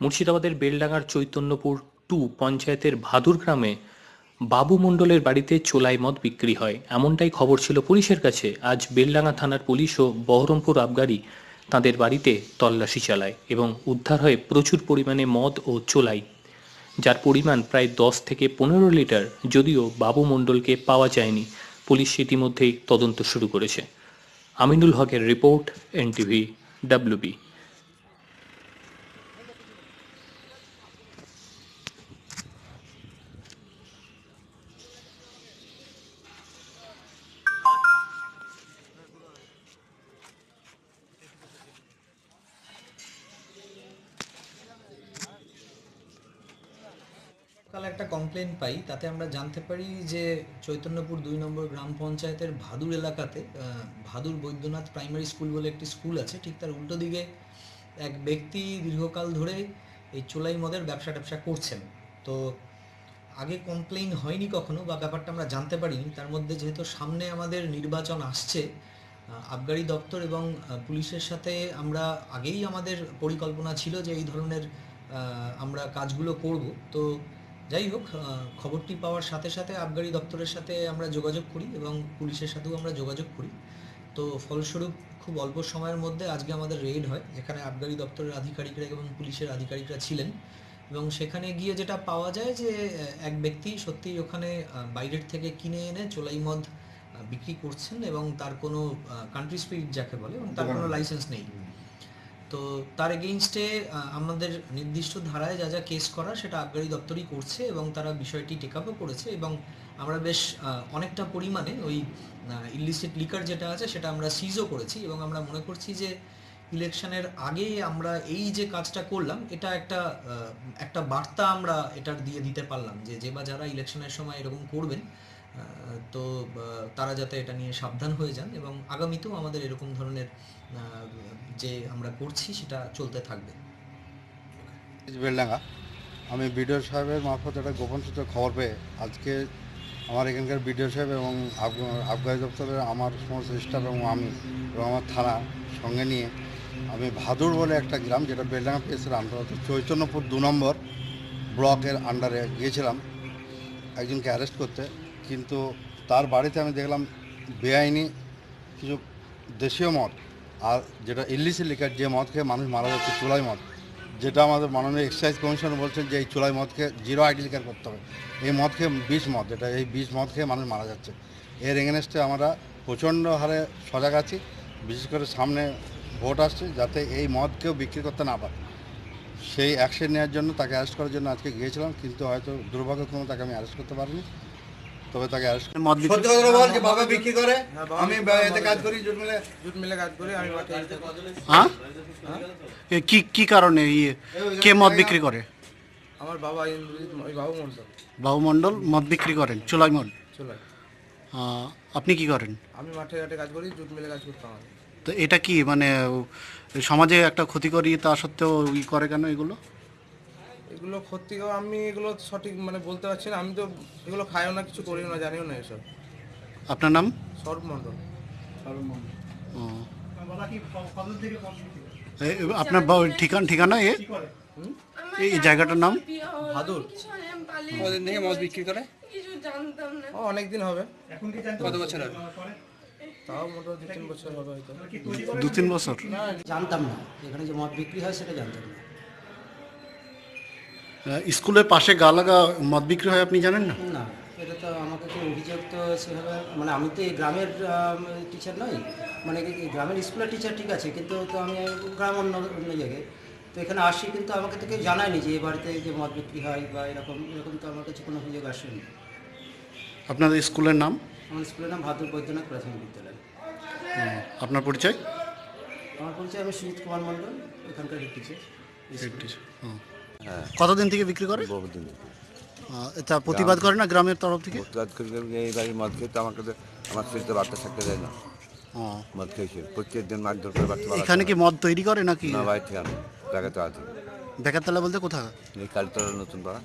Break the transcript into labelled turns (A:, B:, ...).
A: মুর্শিদাবাদের বেলডাঙ্গার চৈতন্যপুর টু পঞ্চায়েতের ভাদুর গ্রামে বাবু মণ্ডলের বাড়িতে চোলাই মদ বিক্রি হয়। এমনটাই খবর ছিল পুলিশের কাছে। আজ বেলডাঙ্গা থানার পুলিশ ও বহরমপুর আবগারি তাদের বাড়িতে তল্লাশি চালায় এবং উদ্ধার হয় প্রচুর পরিমাণে মদ ও চোলাই, যার পরিমাণ প্রায় দশ থেকে পনেরো লিটার, যদিও বাবু মণ্ডলকে পাওয়া যায়নি। পুলিশ ইতিমধ্যেই তদন্ত শুরু করেছে। আমিনুল হকের রিপোর্ট, এনটিভি, ডাব্লিউবি।
B: কাল একটা কমপ্লেন পাই, তাতে আমরা জানতে পারি যে চৈতন্যপুর দুই নম্বর গ্রাম পঞ্চায়েতের ভাদুর এলাকাতে ভাদুর বৈদ্যনাথ প্রাইমারি স্কুল বলে একটি স্কুল আছে, ঠিক তার উল্টো দিকে এক ব্যক্তি দীর্ঘকাল ধরে এই চোলাই মদের ব্যবসা ট্যাবসা করছেন। তো আগে কমপ্লেন হয়নি কখনো বা ব্যাপারটা আমরা জানতে পারিনি, তার মধ্যে যেহেতু সামনে আমাদের নির্বাচন আসছে আবগারি দপ্তর এবং পুলিশের সাথে আমরা আগেই আমাদের পরিকল্পনা ছিল যে এই ধরনের আমরা কাজগুলো করব। তো যাই হোক খবরটি পাওয়ার সাথে সাথে আবগারি দপ্তরের সাথে আমরা যোগাযোগ করি এবং পুলিশের সাথেও আমরা যোগাযোগ করি। তো ফলস্বরূপ খুব অল্প সময়ের মধ্যে আজকে আমাদের রেড হয় যেখানে আবগারি দপ্তরের আধিকারিকরা এবং পুলিশের আধিকারিকরা ছিলেন। এবং সেখানে গিয়ে যেটা পাওয়া যায় যে এক ব্যক্তি সত্যিই ওখানে বাইরের থেকে কিনে এনে চোলাই মদ বিক্রি করছেন এবং তার কোনো কান্ট্রি স্পিরিট যাকে বলে এবং তার কোনো লাইসেন্স নেই। তো তার এগেইনস্টে আমাদের নির্দিষ্ট ধারায় যা যা কেস করা সেটা আবগারি দপ্তরই করছে এবং তারা বিষয়টি টেক আপও করেছে এবং আমরা বেশ অনেকটা পরিমাণে ওই ইলিসিট লিকার যেটা আছে সেটা আমরা সিজও করেছি এবং আমরা মনে করছি যে ইলেকশনের আগে আমরা এই যে কাজটা করলাম, এটা একটা একটা বার্তা আমরা এটার দিয়ে দিতে পারলাম যে যে বা যারা ইলেকশনের সময় এরকম করবেন তো তারা যাতে এটা নিয়ে সাবধান হয়ে যান এবং আগামীতেও আমাদের এরকম ধরনের যে আমরা করছি সেটা চলতে থাকবে।
C: বেলডাঙ্গা। আমি বিডিও সাহেবের মারফত একটা গোপন সূত্রে খবর পেয়ে আজকে আমার এখানকার বিডিও সাহেব এবং আফগ- আবগারি দপ্তরের আমার সমস্ত স্টাফ এবং আমি এবং আমার থানা সঙ্গে নিয়ে আমি ভাদুর বলে একটা গ্রাম যেটা বেলডাঙ্গা পেয়েছিলাম অন্তর্গত চৈতন্যপুর দু নম্বর ব্লকের আন্ডারে গিয়েছিলাম। একজনকে অ্যারেস্ট করতে। কিন্তু তার বাড়িতে আমি দেখলাম বেআইনি কিছু দেশীয় মদ আর যেটা ইল্লিসিল লিকার যে মদ খেয়ে মানুষ মারা যাচ্ছে, চুলাই মদ, যেটা আমাদের মাননীয় এক্সাইজ কমিশন বলছেন যে এই চুলাই মদ খেয়ে জিরো আইডি লিকার করতে হবে। এই মদ খেয়ে বিষ মদ এটা এই বিষ মদ খেয়ে মানুষ মারা যাচ্ছে। এর এগেনস্টে আমরা প্রচণ্ড হারে সজাগ আছি, বিশেষ করে সামনে ভোট আসছে যাতে এই মদ কেউ বিক্রি করতে না পারে। সেই অ্যাকশন নেওয়ার জন্য তাকে অ্যারেস্ট করার জন্য আজকে গিয়েছিলাম, কিন্তু হয়তো দুর্ভাগ্যক্রমে তাকে আমি অ্যারেস্ট করতে পারিনি। তবে তাকে
D: বিক্রি
C: সত্যি কথা বল যে বাবা বিক্রি করে? আমি এতে কাজ করি জুট মিলে
E: জুট মিলে কাজ করি আমি
D: হ্যাঁ? এ কি কি কারণে ইয়ে কে মদ বিক্রি করে?
E: আমার বাবা ইন্দ্রজিৎ ওই বাবু মন্ডল
D: বাবু মণ্ডল মদ বিক্রি করেন চুলাই মদ
E: চলে
D: আহ, আপনি কি করেন?
E: আমি মাঠে ঘাটে কাজ করি জুট মিলে কাজ করতাম আমি।
D: তো এটা কি মানে সমাজে একটা ক্ষতি করি তা সত্ত্বেও ই করে কেন এগুলো?
E: এগুলো ক্ষতিও আমি এগুলো সঠিক মানে বলতে পারছি না। আমি তো এগুলো খাইও না কিছু করিও না জানিও না এসব।
D: আপনার নাম?
E: সর্ব মন্ডল
D: ও। এ, আপনার বা- ঠিকানা ঠিকানা এ? এই এই জায়গাটার নাম?
E: ভাদুর।
F: কতদিন থেকে মদ বিক্রি করে?
G: কিছু জানতাম না।
E: ও অনেক দিন হবে
F: কত বছর আগে?
E: তাও মোটামুটি দু তিন বছর হবে হয়তো।
D: দু তিন বছর?
H: জানতাম না। এখানে যে মদ বিক্রি হয় সেটা জানতাম না।
D: স্কুলের পাশে গা লাগা মদ বিক্রি হয় আপনি জানেন না?
H: না এটা তো আমাকে তো অভিযোগ তো সেভাবে মানে আমি তো এই গ্রামের টিচার নই মানে গ্রামের স্কুলের টিচার ঠিক আছে কিন্তু তো আমি গ্রাম অন্য অন্য জায়গায়। তো এখানে আসি কিন্তু আমাকে তো কেউ জানায়নি যে এ বাড়িতে যে মদ বিক্রি হয় বা এরকম এরকম তো আমার কাছে কোনো অভিযোগ আসেনি।
D: আপনাদের স্কুলের নাম?
H: আমার স্কুলের নাম ভাদুর বৈদ্যনাথ প্রাথমিক বিদ্যালয়।
D: আপনার পরিচয়?
H: আমার পরিচয় আমি সুজিত কুমার মণ্ডল এখানকার টিচার
D: ও। কতদিন থেকে বিক্রি করে?
I: বহুদিন
D: এটা প্রতিবাদ করে না গ্রামের তরফ থেকে?
I: প্রতিবাদ করে এই বাড়ির মদ তো আমাকে তো আমার শরীরে বাচ্চা থাকতে দেয় না। মদ খেয়েছে। প্রত্যেক দিন মাছ ধর করে বাচ্চা
D: এখানে কি মদ তৈরি করে নাকি?
I: হয়। না আমি টাকা তো
D: বলতে কোথায়?
I: এই কালতলা নতুন পাড়া।